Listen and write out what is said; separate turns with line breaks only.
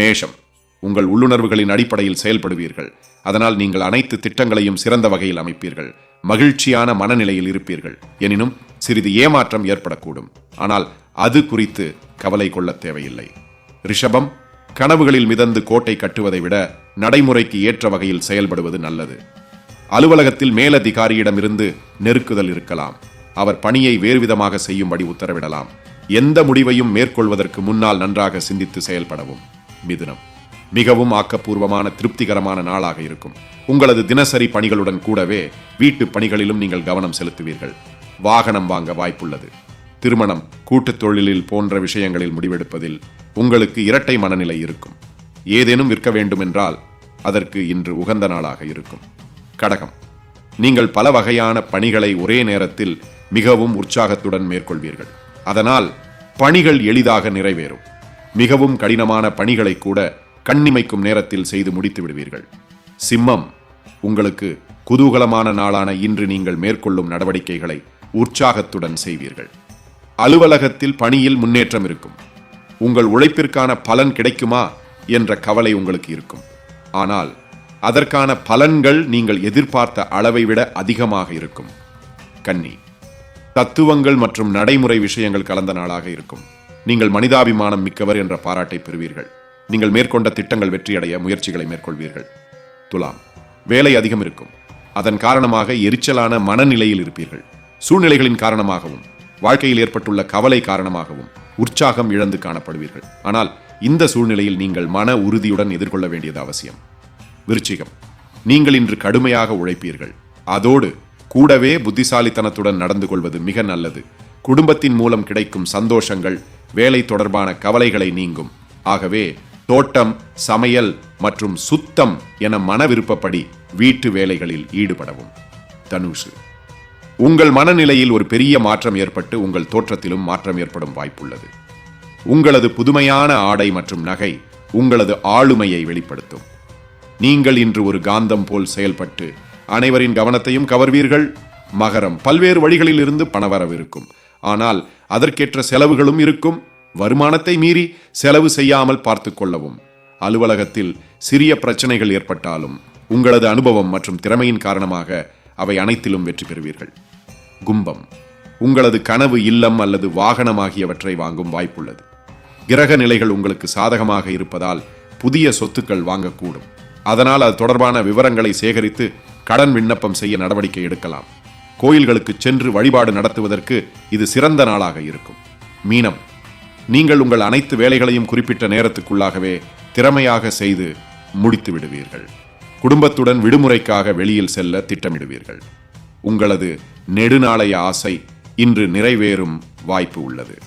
மேஷம். உங்கள் உள்ளுணர்வுகளின் அடிப்படையில் செயல்படுவீர்கள். அதனால் நீங்கள் அனைத்து திட்டங்களையும் சிறந்த வகையில் அமைப்பீர்கள். மகிழ்ச்சியான மனநிலையில் இருப்பீர்கள். எனினும் சிறிது ஏமாற்றம் ஏற்படக்கூடும். ஆனால் அது குறித்து கவலை கொள்ள தேவையில்லை. ரிஷபம் கனவுகளில் மிதந்து கோட்டை கட்டுவதை விட நடைமுறைக்கு ஏற்ற வகையில் செயல்படுவது நல்லது. அலுவலகத்தில் மேலதிகாரியிடமிருந்து நெருக்குதல் இருக்கலாம். அவர் பணியை வேறுவிதமாக செய்யும்படி உத்தரவிடலாம். எந்த முடிவையும் மேற்கொள்வதற்கு முன்னால் நன்றாக சிந்தித்து செயல்படவும். மிதுனம். மிகவும் ஆக்கப்பூர்வமான திருப்திகரமான நாளாக இருக்கும். உங்களது தினசரி பணிகளுடன் கூடவே வீட்டு பணிகளிலும் நீங்கள் கவனம் செலுத்துவீர்கள். வாகனம் வாங்க வாய்ப்புள்ளது. திருமணம் கூட்டுத் தொழிலில் போன்ற விஷயங்களில் முடிவெடுப்பதில் உங்களுக்கு இரட்டை மனநிலை இருக்கும். ஏதேனும் விற்க வேண்டுமென்றால் அதற்கு இன்று உகந்த நாளாக இருக்கும். கடகம். நீங்கள் பல வகையான பணிகளை ஒரே நேரத்தில் மிகவும் உற்சாகத்துடன் மேற்கொள்வீர்கள். அதனால் பணிகள் எளிதாக நிறைவேறும். மிகவும் கடினமான பணிகளை கூட கண்ணிமைக்கும் நேரத்தில் செய்து முடித்து விடுவீர்கள். சிம்மம் உங்களுக்கு குதூகலமான நாளான இன்று நீங்கள் மேற்கொள்ளும் நடவடிக்கைகளை உற்சாகத்துடன் செய்வீர்கள். அலுவலகத்தில் பணியில் முன்னேற்றம் இருக்கும். உங்கள் உழைப்பிற்கான பலன் கிடைக்குமா என்ற கவலை உங்களுக்கு இருக்கும். ஆனால் அதற்கான பலன்கள் நீங்கள் எதிர்பார்த்த அளவை விட அதிகமாக இருக்கும். கன்னி தத்துவங்கள் மற்றும் நடைமுறை விஷயங்கள் கலந்த நாளாக இருக்கும். நீங்கள் மனிதாபிமானம் மிக்கவர் என்ற பாராட்டை பெறுவீர்கள். நீங்கள் மேற்கொண்ட திட்டங்கள் வெற்றியடைய முயற்சிகளை மேற்கொள்வீர்கள். துலாம் வேலை அதிகம் இருக்கும். அதன் காரணமாக எரிச்சலான மனநிலையில் இருப்பீர்கள். சூழ்நிலைகளின் காரணமாகவும் வாழ்க்கையில் ஏற்பட்டுள்ள கவலை காரணமாகவும் உற்சாகம் இழந்து காணப்படுவீர்கள். ஆனால் இந்த சூழ்நிலையில் நீங்கள் மன உறுதியுடன் எதிர்கொள்ள வேண்டியது அவசியம். விருச்சிகம் நீங்கள் இன்று கடுமையாக உழைப்பீர்கள். அதோடு கூடவே புத்திசாலித்தனத்துடன் நடந்து கொள்வது மிக நல்லது. குடும்பத்தின் மூலம் கிடைக்கும் சந்தோஷங்கள் வேலை தொடர்பான கவலைகளை நீங்கும். ஆகவே தோட்டம் சமையல் மற்றும் சுத்தம் என மன விருப்பப்படி வீட்டு வேலைகளில் ஈடுபடவும். தனுஷு உங்கள் மனநிலையில் ஒரு பெரிய மாற்றம் ஏற்பட்டு உங்கள் தோற்றத்திலும் மாற்றம் ஏற்படும் வாய்ப்புள்ளது. உங்களது புதுமையான ஆடை மற்றும் நகை உங்களது ஆளுமையை வெளிப்படுத்தும். நீங்கள் இன்று ஒரு காந்தம் போல் செயல்பட்டு அனைவரின் கவனத்தையும் கவர்வீர்கள். மகரம் பல்வேறு வழிகளில் இருந்து பணவரவிருக்கும் ஆனால் அதற்கேற்ற செலவுகளும் இருக்கும். வருமானத்தை மீறி செலவு செய்யாமல் பார்த்து கொள்ளவும். அலுவலகத்தில் சிறிய பிரச்சனைகள் ஏற்பட்டாலும் உங்களது அனுபவம் மற்றும் திறமையின் காரணமாக அவை அனைத்திலும் வெற்றி பெறுவீர்கள். கும்பம். உங்களது கனவு இல்லம் அல்லது வாகனம் ஆகியவற்றை வாங்கும் வாய்ப்புள்ளது. கிரக நிலைகள் உங்களுக்கு சாதகமாக இருப்பதால் புதிய சொத்துக்கள் வாங்கக்கூடும். அதனால் அது தொடர்பான விவரங்களை சேகரித்து கடன் விண்ணப்பம் செய்ய நடவடிக்கை எடுக்கலாம். கோயில்களுக்கு சென்று வழிபாடு நடத்துவதற்கு இது சிறந்த நாளாக இருக்கும். மீனம் நீங்கள் உங்கள் அனைத்து வேலைகளையும் குறிப்பிட்ட நேரத்துக்குள்ளாகவே திறமையாக செய்து முடித்து விடுவீர்கள். குடும்பத்துடன் விடுமுறைக்காக வெளியில் செல்ல திட்டமிடுவீர்கள். உங்களது நெடுநாளைய ஆசை இன்று நிறைவேறும் வாய்ப்பு உள்ளது.